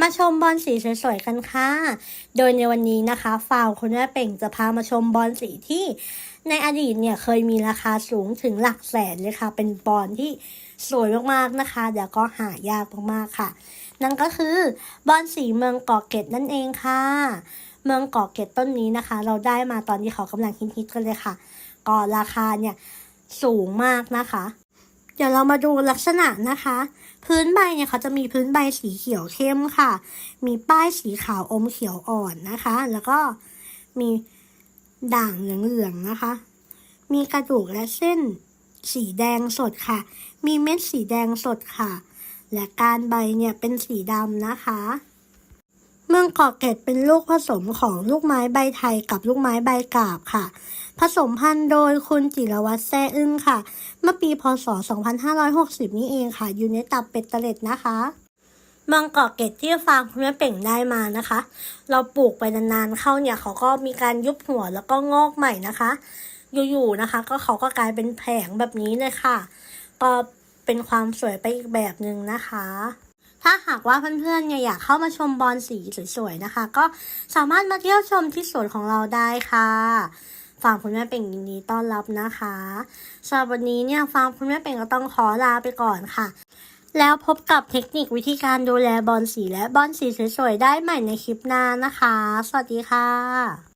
มาชมบอลสีสวยๆกันค่ะ โดยในวันนี้นะคะฟาวคุณแม่เป่งจะพามาชมบอลสีที่ในอดีตเนี่ยเคยมีราคาสูงถึงหลักแสนเลยค่ะ เป็นบอลที่สวยมากๆนะคะเดี๋ยวก็หายากมากๆค่ะ นั่นก็คือบอลสีเมืองเกาะเกร็ดนั่นเองค่ะ เมืองเกาะเกร็ดต้นนี้นะคะ เราได้มาตอนที่เขากำลังฮิตๆกันเลยค่ะ ก็ราคาเนี่ยสูงมากนะคะ เดี๋ยวเรามาดูลักษณะนะคะ พื้นใบเนี่ยเขาจะมีพื้นใบสีเขียวเข้มค่ะ มีป้ายสีขาวอมเขียวอ่อนนะคะ แล้วก็มีด่างเหลืองๆนะคะ มีกระดูกและเส้นสีแดงสดค่ะ มีเม็ดสีแดงสดค่ะ และการใบเนี่ยเป็นสีดำนะคะ เมืองเกาะเกร็ดเป็นลูกผสมของลูกไม้ใบไทยกับลูกไม้ใบกาบค่ะ ผสมพันธุ์โดยคุณจิรวัตรแซ่อึ้งค่ะ เมื่อปีพศ 2560 นี่เองค่ะ อยู่ในตับเป็ดตะเล็ดนะคะเมืองเกาะเกร็ดที่ฟาร์มคุณแม่เป่งได้มานะคะ เราปลูกไปนานๆเข้าเนี่ยเขาก็มีการยุบหัวแล้วก็งอกใหม่นะคะ อยู่ๆนะคะ ก็เขาก็กลายเป็นแผงแบบนี้เลยค่ะ ก็เป็นความสวยไปอีกแบบหนึ่งนะคะ ถ้าหากว่าเพื่อนๆเนี่ยอยากเข้ามาชมบอลสีสวยๆนะคะ ก็สามารถมาเที่ยวชมที่สวนของเราได้ค่ะฟาร์มคุณแม่เป่งยินดีต้อนรับนะคะสำหรับวันนี้เนี่ยฟาร์มคุณแม่เป่งก็ต้องขอลาไปก่อนค่ะ แล้วพบกับเทคนิควิธีการดูแลบอลสีและบอลสีสวยๆได้ใหม่ในคลิปหน้านะคะ สวัสดีค่ะ